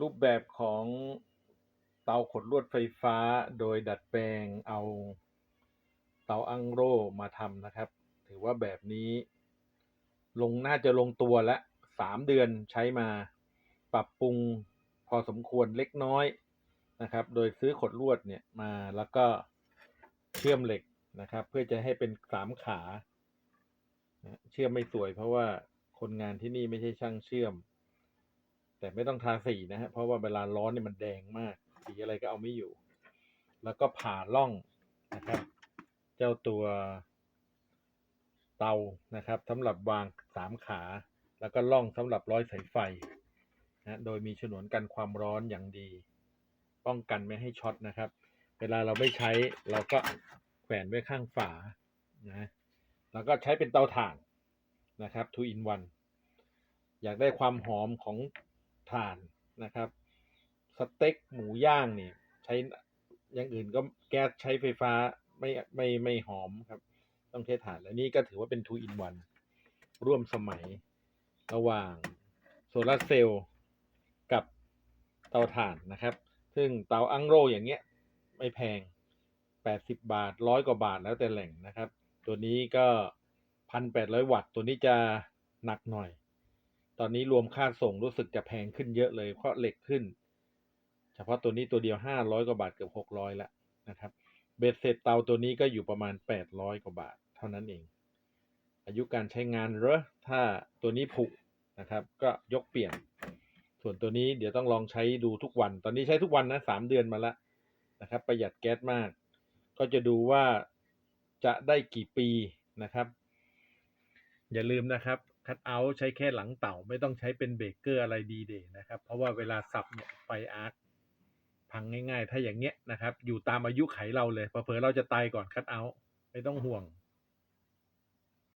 รูปแบบของเตาขดลวดไฟฟ้าโดยดัดแปลงเอาเตาอังโรมาทำนะครับ ถือว่าแบบนี้ ลงน่าจะลงตัวและสามเดือนใช้มาปรับปรุงพอสมควรเล็กน้อยนะครับ โดยซื้อขดลวดเนี่ยมาแล้วก็เชื่อมเหล็กนะครับ เพื่อจะให้เป็นสามขา เชื่อมไม่สวยเพราะว่าคนงานที่นี่ไม่ใช่ช่างเชื่อม แต่ไม่ต้องทาสีนะฮะเพราะว่าเวลาร้อนเนี่ยมันแดงมาก สีอะไรก็เอาไม่อยู่ แล้วก็ผ่าล่องนะครับ เจ้าตัวเตานะครับสำหรับวางสามขา แล้วก็ล่องสำหรับร้อยสายไฟนะโดยมีฉนวนกันความร้อนอย่างดี ป้องกันไม่ให้ช็อตนะครับ เวลาเราไม่ใช้เราก็แขวนไว้ข้างฝานะแล้วก็ใช้เป็นเตาถ่านนะครับ two in one อยากได้ความหอมของ ถ่านนะครับ สเต็กหมูย่างเนี่ยใช้อย่างอื่นก็แก๊สใช้ไฟฟ้าไม่ไม่ไม่หอมครับ ต้องใช้ถ่าน และนี่ก็ถือว่าเป็น two in one ร่วมสมัยระหว่างโซลาร์เซลล์กับเตาถ่านนะครับ ซึ่งเตาอังโรอย่างเงี้ยไม่แพง 80 บาทร้อยกว่าบาทแล้วแต่แหล่งนะครับ ตัวนี้ก็ 1,800 วัตต์ ตัวนี้จะหนักหน่อย ตอนนี้รวมค่าส่งรู้สึกจะแพงขึ้นเยอะเลยเพราะเหล็กขึ้น เฉพาะตัวนี้ตัวเดียว500กว่าบาทเกือบ600แล้วนะครับ เบ็ดเสร็จเตาตัวนี้ก็อยู่ประมาณ800กว่าบาท เท่านั้นเอง อายุการใช้งานเหรอถ้าตัวนี้ผุนะครับ ก็ยกเปลี่ยน ส่วนตัวนี้เดี๋ยวต้องลองใช้ดูทุกวัน ตอนนี้ใช้ทุกวันนะสามเดือนมาแล้วนะครับ ประหยัดแก๊สมาก ก็จะดูว่าจะได้กี่ปีนะครับ อย่าลืมนะครับ คัดเอาท์ใช้แค่หลังเต่าไม่ต้องใช้เป็นเบรกเกอร์อะไรดีเดย์นะครับ เพราะว่าเวลาสับเนี่ยไฟอาร์คพังง่ายๆ ถ้าอย่างเงี้ยนะครับ อยู่ตามอายุไขเราเลยเผลอเราจะตายก่อนคัดเอาท์ไม่ต้องห่วง